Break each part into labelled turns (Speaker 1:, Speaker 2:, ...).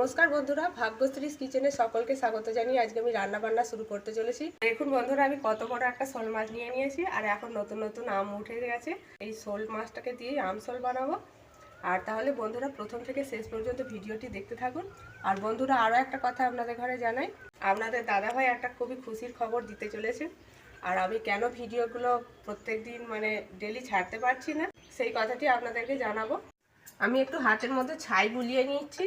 Speaker 1: নমস্কার বন্ধুরা, ভাগ্যশ্রীস কিচেনে সকলকে স্বাগত জানিয়ে আজকে আমি রান্না বান্না শুরু করতে চলেছি। দেখুন বন্ধুরা, আমি কত বড় একটা শোল মাছ নিয়ে নিয়েছি আর এখন নতুন নতুন আম উঠে গেছে। এই শোল মাছটাকে দিয়ে আম শোল বানাবো। আর তাহলে বন্ধুরা, প্রথম থেকে শেষ পর্যন্ত ভিডিওটি দেখতে থাকুন। আর বন্ধুরা, আরও একটা কথা আপনাদের ঘরে জানাই। আপনাদের দাদাভাই একটা খুবই খুশির খবর দিতে চলেছে। আর আমি কেন ভিডিওগুলো প্রত্যেক দিন মানে ডেলি ছাড়তে পারছি না, সেই কথাটি আপনাদেরকে জানাব। আমি একটু হাতের মধ্যে ছাই বুলিয়ে নিচ্ছি।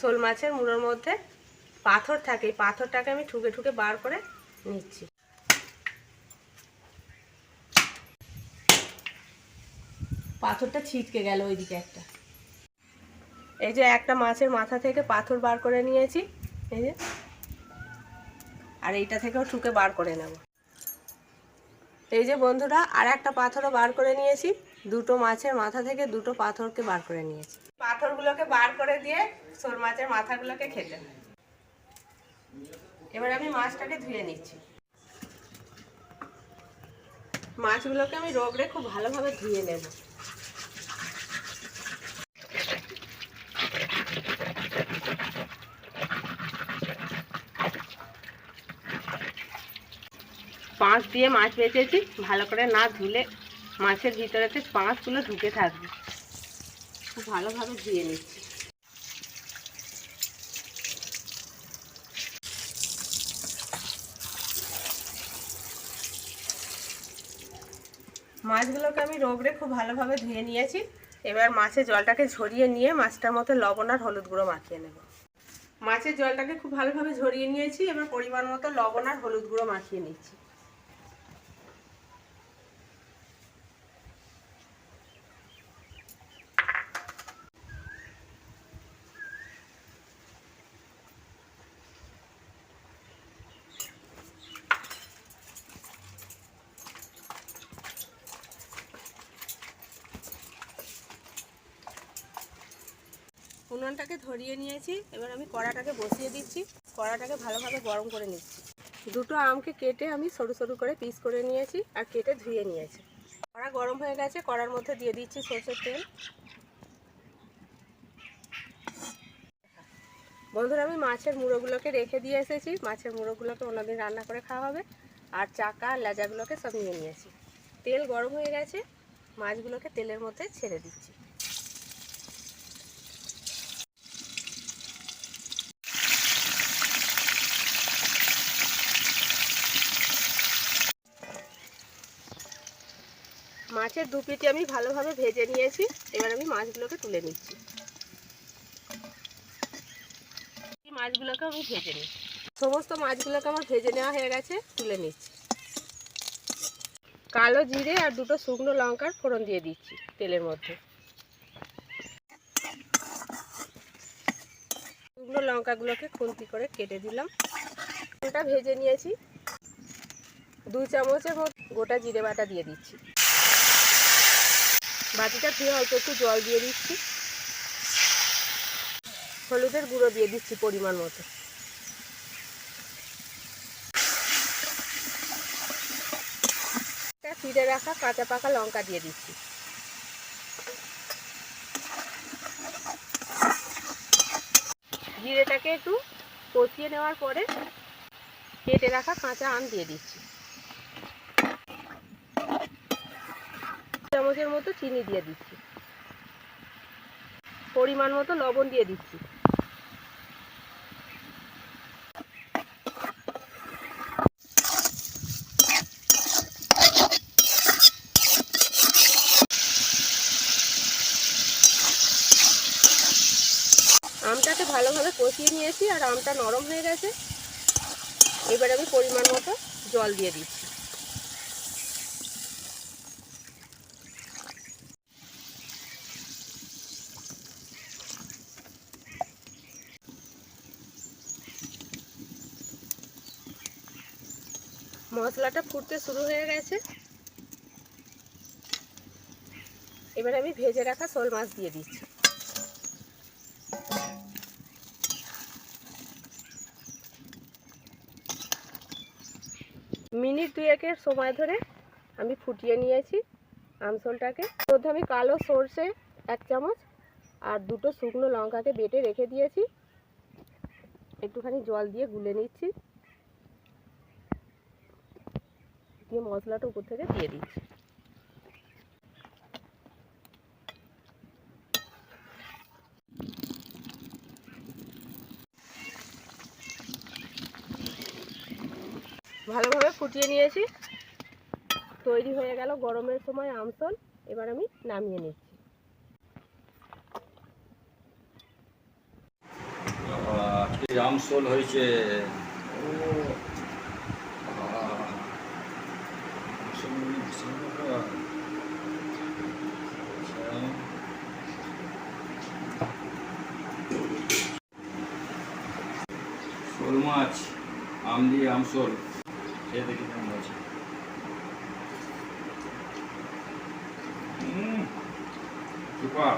Speaker 1: শোল মাছের মুড়োর মধ্যে পাথর থাকে, এই পাথরটাকে আমি ঠুকে ঠুকে বার করে নিচ্ছি। পাথরটা ছিটকে গেল ওইদিকে একটা। এই যে একটা মাছের মাথা থেকে পাথর বার করে নিয়েছি, এই যে। আর এইটা থেকেও ঠুকে বার করে নেব। এই যে বন্ধুরা আর একটা পাথরও বার করে নিয়েছি। দুটো মাছের মাথা থেকে দুটো পাথরকে বার করে নিয়েছি। পাথরগুলোকে বার করে দিয়ে শোল মাছের মাথাগুলোকে খেতে এবার আমি মাছটাকে ধুয়ে নিচ্ছি। মাছগুলোকে আমি রোগড়ে খুব ভালোভাবে ধুয়ে নেব। পাঁচ দিয়ে মাছ বেঁচেছি, ভালো করে না ধুলে মাছের ভিতরেতে পাঁচগুলো ঢুকে থাকবে। খুব ভালোভাবে ধুয়ে নিচ্ছি। মাছগুলোকে আমি রোগড়ে খুব ভালোভাবে ধুয়ে নিয়েছি। এবার মাছের জলটাকে ঝরিয়ে নিয়ে মাছটার মধ্যে লবণ আর হলুদ গুঁড়ো মাখিয়ে নেব। মাছের জলটাকে খুব ভালোভাবে ঝরিয়ে নিয়েছি, এবার পরিমাণ মতো লবণ আর হলুদ গুঁড়ো মাখিয়ে নিচ্ছি। উনুনটাকে ধরিয়ে নিয়েছি। এবার আমি কড়াটাকে বসিয়ে দিচ্ছি। কড়াটাকে ভালোভাবে গরম করে নিচ্ছি। দুটো আমকে কেটে আমি সরু সরু করে পিস করে নিয়েছি আর কেটে ধুয়ে নিয়েছি। কড়া গরম হয়ে গেছে, কড়ার মধ্যে দিয়ে দিচ্ছি সরষের তেল। বন্ধুরা, আমি মাছের মুড়োগুলোকে রেখে দিয়ে এসেছি। মাছের মুড়োগুলোকে অন্যদিন রান্না করে খাওয়া হবে। আর চাকা, লেজাগুলোকে সব নিয়ে নিয়েছি। তেল গরম হয়ে গেছে। মাছগুলোকে তেলের মধ্যে ছেড়ে দিচ্ছি। মাছের দু পিটি আমি ভালোভাবে ভেজে নিয়েছি। এবার আমি মাছগুলোকে তুলে নিচ্ছি। মাছগুলোকে আমি ভেজে নিই সমস্ত মাছগুলোকে আমার ভেজে নেওয়া হয়ে গেছে, তুলে নিচ্ছি। কালো জিরে আর দুটো শুকনো লঙ্কার ফোড়ন দিয়ে দিচ্ছি তেলের মধ্যে। শুকনো লঙ্কাগুলোকে খুন্তি করে কেটে দিলাম। ওটা ভেজে নিয়েছি। দু চামচের গোটা জিরে বাটা দিয়ে দিচ্ছি। বাটিটা ধুয়ে অল্প একটু জল দিয়ে দিচ্ছি। হলুদের গুঁড়ো দিয়ে দিচ্ছি পরিমাণ মতো। ফিরে রাখা কাঁচা পাকা লঙ্কা দিয়ে দিচ্ছি। জিরেটাকে একটু কষিয়ে নেওয়ার পরে কেটে রাখা কাঁচা আম দিয়ে দিচ্ছি। চামচের মতো চিনি দিয়ে দিচ্ছি। পরিমাণ মতো লবণ দিয়ে দিচ্ছি। আমটাকে ভালোভাবে কষিয়ে নিয়েছি আর আমটা নরম হয়ে গেছে। এবার আমি পরিমাণ মতো জল দিয়ে দিচ্ছি। মশলাটা ফুটতে শুরু হয়ে গেছে। এবার আমি ভেজে রাখা শোল মাছ দিয়ে দিচ্ছি। মিনিট দুয়েকের সময় ধরে আমি ফুটিয়ে নিয়েছি আমসলটাকে মধ্যে আমি কালো সর্ষে এক চামচ আর দুটো শুকনো লঙ্কাকে বেটে রেখে দিয়েছি। একটুখানি জল দিয়ে গুলে নিচ্ছি। দিয়ে মশলাটা উপর থেকে দিয়ে দিচ্ছি। ভালোভাবে ফুটিয়ে নিয়েছি। তৈরি হয়ে গেল গরমের সময় আমসল। এবার আমি নামিয়ে নিচ্ছি।
Speaker 2: আজকে রামসোল হয়েছে ও শোল মাছ আম দিয়ে আমসোল খেয়ে দেখি কেমন সুপার।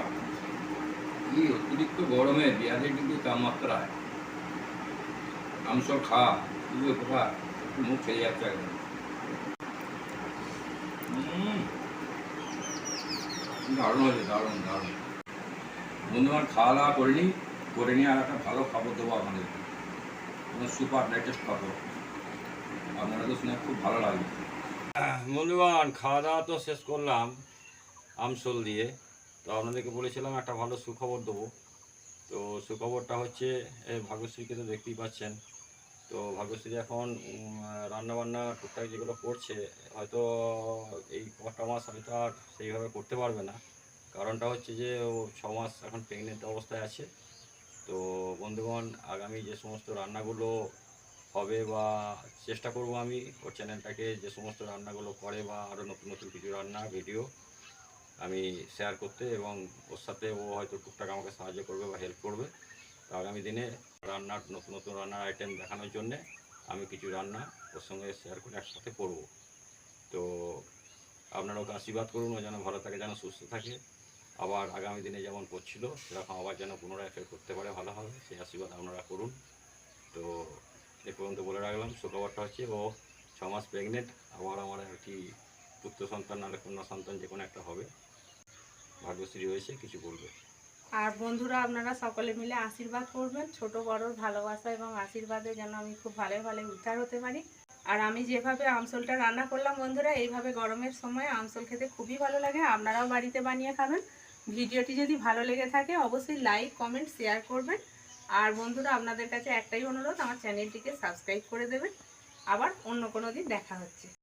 Speaker 2: কি অতিরিক্ত গরমে পেঁয়াজের কিন্তু তাপমাত্রায় আমসল খা খুবই উপকার একটু মুখ খেয়ে যাচ্ছে একদম। দারুণ হয়েছে, দারুণ দারুণ। বন্ধুবান খাওয়া দাওয়া করিনি, করে নিয়ে আর একটা ভালো খাবার দেবো আপনাদের। সুপার লেটেস্ট খাবার আপনারা তো শুনে খুব ভালো লাগবে বন্ধুবান খাওয়া দাওয়া তো শেষ করলাম আমসল দিয়ে। তো আপনাদেরকে বলেছিলাম একটা ভালো সুখবর দেবো। তো সুখবরটা হচ্ছে ভাগ্যশ্রীকে তো দেখতেই পাচ্ছেন। তো ভাগ্যশ্রী এখন রান্না বান্না টুকটাক যেগুলো করছে, হয়তো এই কটা মাস হয়তো আর সেইভাবে করতে পারবে না। কারণটা হচ্ছে যে ও ছ মাস এখন প্রেগনেন্ট অবস্থায় আছে। বন্ধুগণ, আগামী যে সমস্ত রান্নাগুলো হবে বা চেষ্টা করব আমি, ওর চ্যানেলটাকে যে সমস্ত রান্নাগুলো করে বা আরও নতুন নতুন কিছু রান্না ভিডিও আমি শেয়ার করতে এবং ওর সাথে ও হয়তো টুকটাক আমাকে সাহায্য করবে বা হেল্প করবে। তো আগামী দিনে রান্নার, নতুন নতুন রান্নার আইটেম দেখানোর জন্যে আমি কিছু রান্না ওর সঙ্গে শেয়ার করে একসাথে করব। তো আপনারা ওকে আশীর্বাদ করুন, ও যেন ভালো থাকে, যেন সুস্থ থাকে। আবার আগামী দিনে যেমন করছিল, সেরকম আবার যেন পুনরায় ফের করতে পারে, ভালো হবে, সেই আশীর্বাদ আপনারা করুন। তো এ পর্যন্ত বলে রাখলাম সুখবরটা হচ্ছে ও ছ মাস প্রেগনেন্ট আবার আমার আর কি পুত্র সন্তান নাহলে কন্যা সন্তান যে কোনো একটা হবে। ভাগ্যশ্রী হয়েছে, কিছু বলবে।
Speaker 3: আর বন্ধুরা, আপনারা সকলে মিলে আশীর্বাদ করবেন, ছোট বড়র ভালোবাসা এবং আশীর্বাদে যেন আমি খুব ভালো ভালো উদ্ধার হতে পারি। আর আমি যেভাবে আমসলটা রান্না করলাম বন্ধুরা, এইভাবে গরমের সময় আমসল খেতে খুবই ভালো লাগে, আপনারাও বাড়িতে বানিয়ে খাবেন। ভিডিওটি যদি ভালো লেগে থাকে, অবশ্যই লাইক কমেন্ট শেয়ার করবেন। আর বন্ধুরা, আপনাদের কাছে একটাই অনুরোধ, আমার চ্যানেলটিকে সাবস্ক্রাইব করে দেবেন। আবার অন্য কোনো দিন দেখা হচ্ছে।